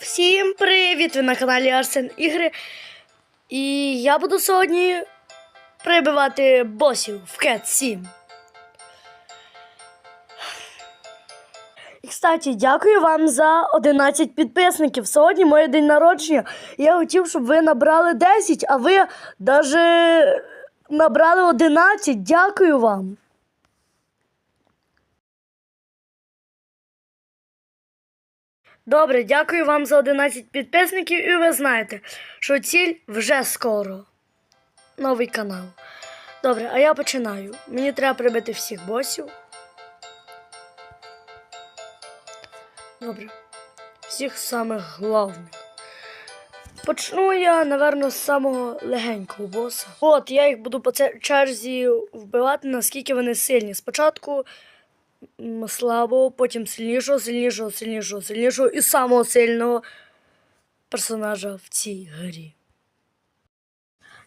Всім привіт! Ви на каналі Арсен Ігри. І я буду сьогодні прибивати босів в Cat 7. І, кстати, дякую вам за 11 підписників. Сьогодні моє день народження. Я хотів, щоб ви набрали 10, а ви навіть набрали 11. Дякую вам. Добре, дякую вам за 11 підписників, і ви знаєте, що ціль вже скоро. Новий канал. Добре, а я починаю. Мені треба прибити всіх босів. Добре. Всіх самих головних. Почну я, напевно, з самого легенького боса. От, я їх буду по черзі вбивати, наскільки вони сильні. Спочатку слабого, потім сильнішого, сильнішого, сильнішого, сильнішого і самого сильного персонажа в цій грі.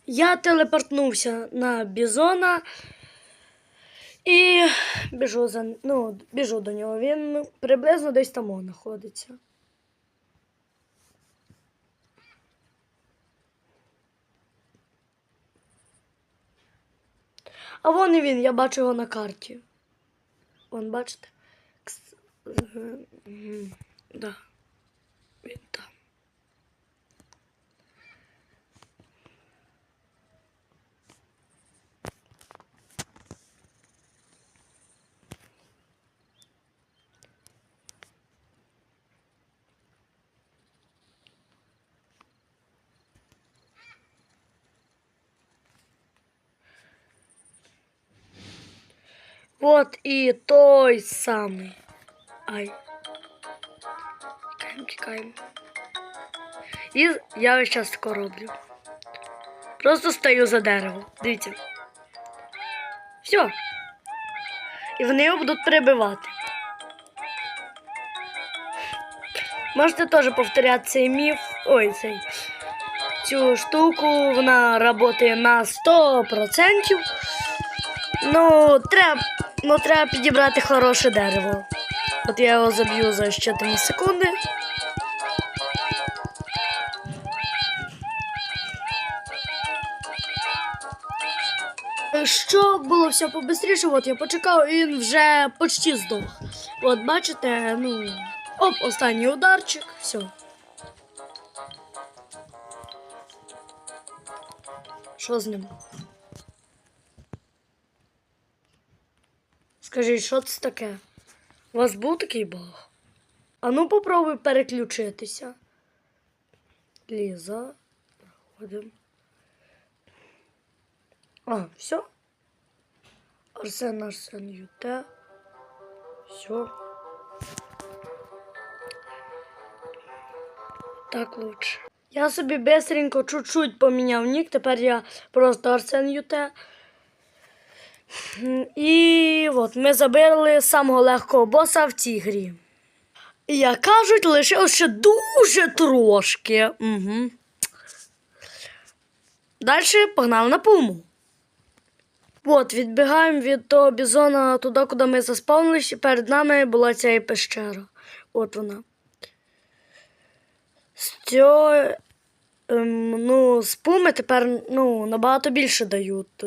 Я телепортнувся на Бізона і біжу, за, ну, біжу до нього. Він приблизно десь там знаходиться. А вон і він, я бачу його на карті. Вон, бачите? Да. Він там. Вот і той самий. Ай. Тікаємо, тікаємо. І я зараз тако роблю. Просто стою за дерево. Дивіться. Все. І вони його будуть перебивати. Можете теж повторяти цей міф. Ой, цей. Цю штуку вона працює на 100%. Ну, треба, ну, треба підібрати хороше дерево. От я його заб'ю за ще 3 секунди. Щоб було все побистріше, от я почекав, і він вже почти здох. От бачите, ну. Оп, останній ударчик, все. Що з ним? Скажіть, що це таке? У вас був такий баг? А ну попробуй переключитися. Ліза. Проходимо. А, все. Арсен, Арсен, Юте. Все. Так лучше. Я собі быстренько чуть-чуть поміняв нік, тепер я просто Арсен Юте. І от ми забили самого легкого боса в цій грі. І, як кажуть, лишилося ще дуже трошки. Угу. Далі погнали на пуму. От, відбігаємо від того бізона туди, куди ми заспавнилися. Перед нами була ця і пещера. От вона. З цього, ем, ну, з пуми тепер ну, набагато більше дають.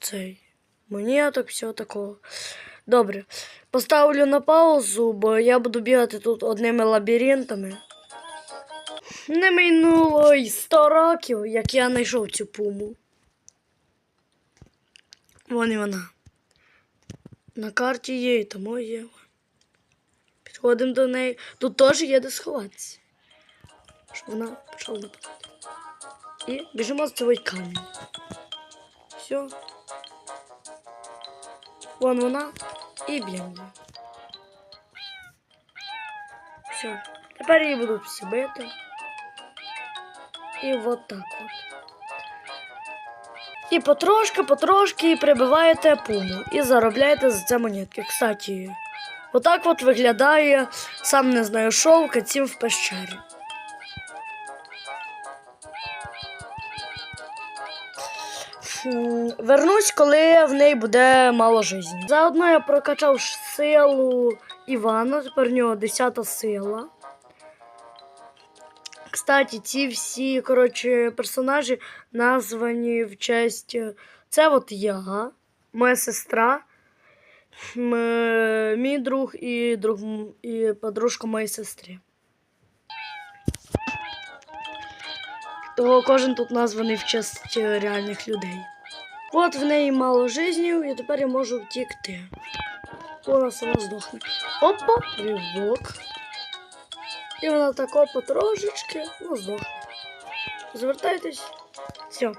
Цей монеток, всього такого. Добре. Поставлю на паузу, бо я буду бігати тут одними лабіринтами. Не минуло й 100 років, як я знайшов цю пуму. Вон і вона. На карті є, і тому є. Підходимо до неї. Тут теж є де сховатися. Щоб вона почала нападати. І біжимо з цього камінь. Все. Вон вона і б'ємо. Все. Тепер її будуть всі бити. І от так от. І потрошки, потрошки прибиваєте пуму і заробляєте за це монетки. Кстати, отак от виглядає, сам не знаю, шоу каців в пещері. Вернусь, коли в неї буде мало життя. Заодно я прокачав силу Івана, тепер в нього 10 сила. Кстати, ці всі коротше, персонажі названі в честь. е, Це от я, моя сестра, е, мій друг і друг і подружка моєї сестри. Того кожен тут названий в честь е, реальних людей. От в неї мало жизнів, і тепер я можу втікти. Вона сама здохне. Опа, ривок. І вона тако потрошечки, ну, здохне. Звертайтесь. Все.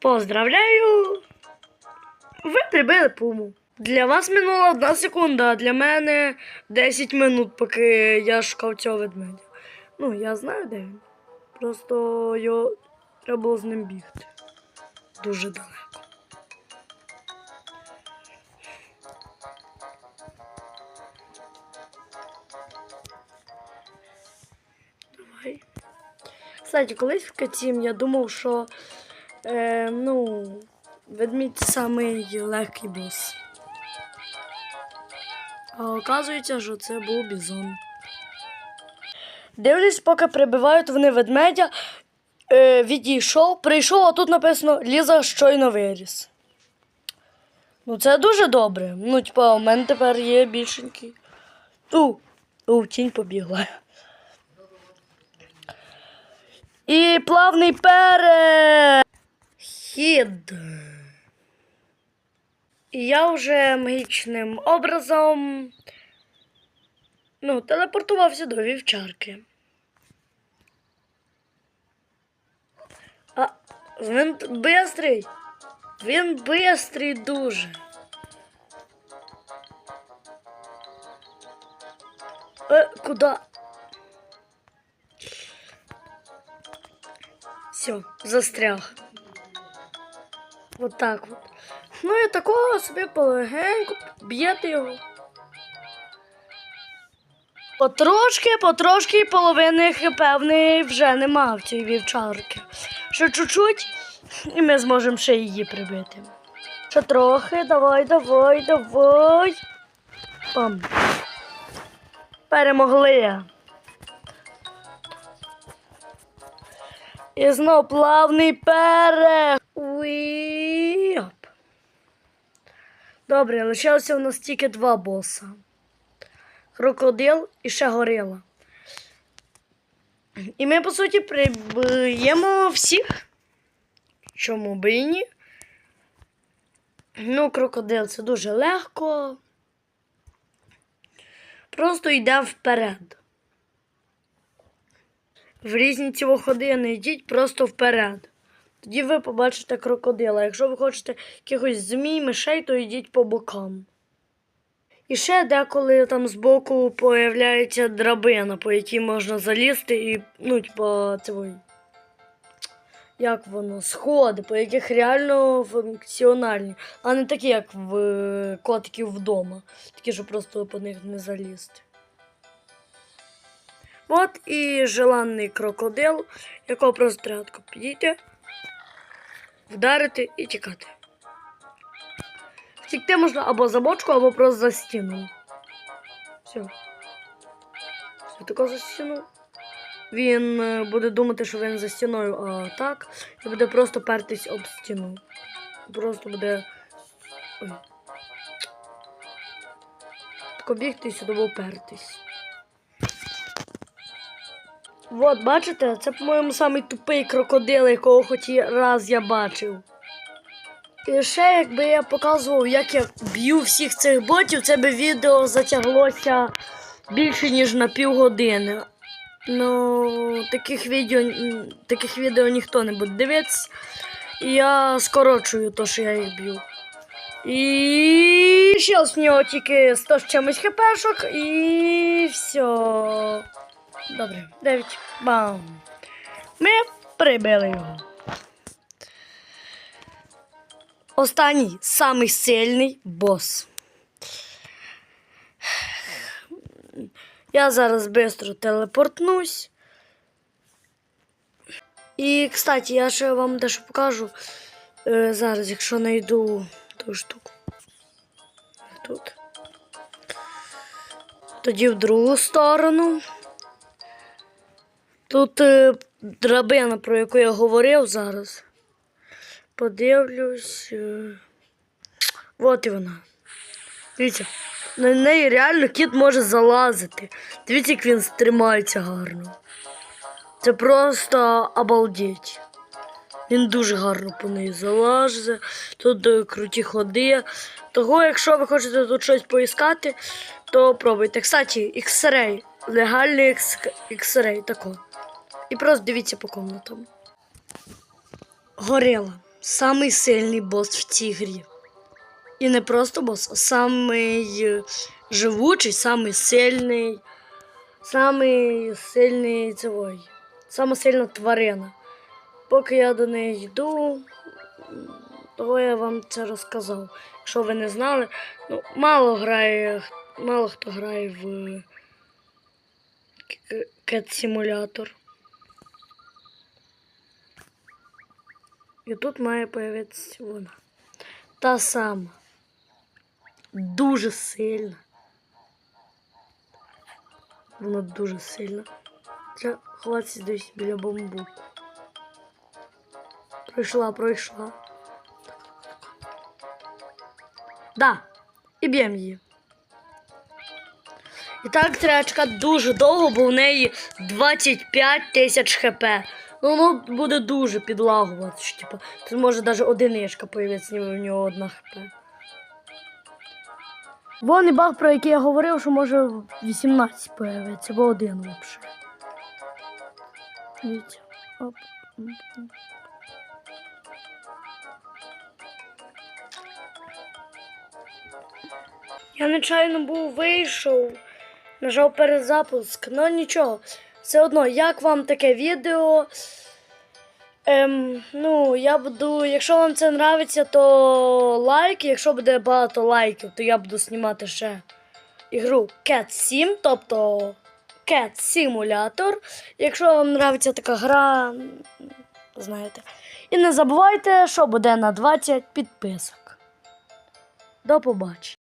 Поздравляю! Ви прибили пуму. Для вас минула одна секунда, а для мене 10 минут, поки я шукав цього ведмедя. Ну, я знаю, де він. Просто його треба було з ним бігти. Дуже далеко. Давай. Кстати, колись в Катім я думав, що е, ну, ведмідь самий легкий бос. А оказується, що це був бізон. Дивлюсь, поки прибивають вони ведмедя, е, відійшов, прийшов, а тут написано Ліза щойно виріс. Ну, це дуже добре. Ну, типа, у мене тепер є більшенький. У, у, тінь побігла. І плавний перехід. І я вже магічним образом ну, телепортувався до вівчарки. Він бистрий. Він бистрий дуже. Е, куди? Все, застряг. Вот так от. Ну і такого собі полегеньку б'єте його. Потрошки, потрошки половини хп вже нема в цій вівчарки. Ще чуть-чуть, і ми зможемо ще її прибити. Ще трохи, давай, давай, давай. Пам. Перемогли. І знов плавний перех. Уіп. Добре, лишилося у нас тільки два боса. Крокодил і ще горила. І ми, по суті, приб'ємо всіх. Чому би і ні? Ну, крокодил це дуже легко. Просто йде вперед. В різні ці ходи не йдіть просто вперед. Тоді ви побачите крокодила. Якщо ви хочете якихось змій, мишей, то йдіть по бокам. І ще деколи там збоку появляється драбина, по якій можна залізти і, ну, типа, цей, як воно, сходи, по яких реально функціональні, а не такі, як в е, котиків вдома. Такі, що просто по них не залізти. От і желанний крокодил, якого просто треба підійти, вдарити і тікати. Втікти можна або за бочку, або просто за стіну. Все. Все тако за стіну. Він е, буде думати, що він за стіною, а так, і буде просто пертись об стіну. Просто буде. Ой. Тако бігти і сюди впертись. От, бачите, це, по-моєму, самий тупий крокодил, якого хоч і раз я бачив. І ще, якби я показував, як я б'ю всіх цих ботів, це би відео затяглося більше, ніж на півгодини. Ну, таких відео, таких відео ніхто не буде дивитися. І я скорочую то, що я їх б'ю. І ще з нього тільки 100 з чимось хпшок і все. Добре, 9. Бам. Ми прибили його. Останній самий сильний бос. Я зараз швидко телепортнусь. І, кстати, я ще вам дещо покажу. Е, зараз, якщо знайду ту штуку. Тут. Тоді в другу сторону. Тут е, драбина, про яку я говорив зараз. Подивлюсь. Е... От і вона. Дивіться, на неї реально кіт може залазити. Дивіться, як він стримається гарно. Це просто обалдеть. Він дуже гарно по неї залазить. Тут е, круті ходи. Того, якщо ви хочете тут щось поіскати, то пробуйте. Кстати, X-Ray. Легальний X-Ray. І просто дивіться по комнатам. Горила. Самий сильний бос в цій грі. І не просто бос, а самий е, живучий, самий сильний, самий сильний цивой. Сама сильна тварина. Поки я до неї йду, того я вам це розказав. Якщо ви не знали, ну, мало грає, мало хто грає в кет-симулятор. І тут має появитися вона. Та сама. Дуже сильна. Вона дуже сильна. Треба ховатися десь біля бамбуку. Пройшла, пройшла. Да. І б'ємо її. І так чекати дуже довго, бо в неї 25 тисяч хп. Ну, воно буде дуже підлагувати. Що, типу, тут може навіть одиничка появитися, ніби в нього одна хп. Вон і баг, про який я говорив, що може 18 появиться, або один м. Я нечайно був вийшов, нажав перезапуск, ну нічого. Все одно, як вам таке відео? Ем, ну, я буду, якщо вам це нравиться, то лайк. Якщо буде багато лайків, то я буду знімати ще ігру Cat Sim, тобто Cat Simulator. Якщо вам нравиться така гра, знаєте. І не забувайте, що буде на 20 підписок. До побачення.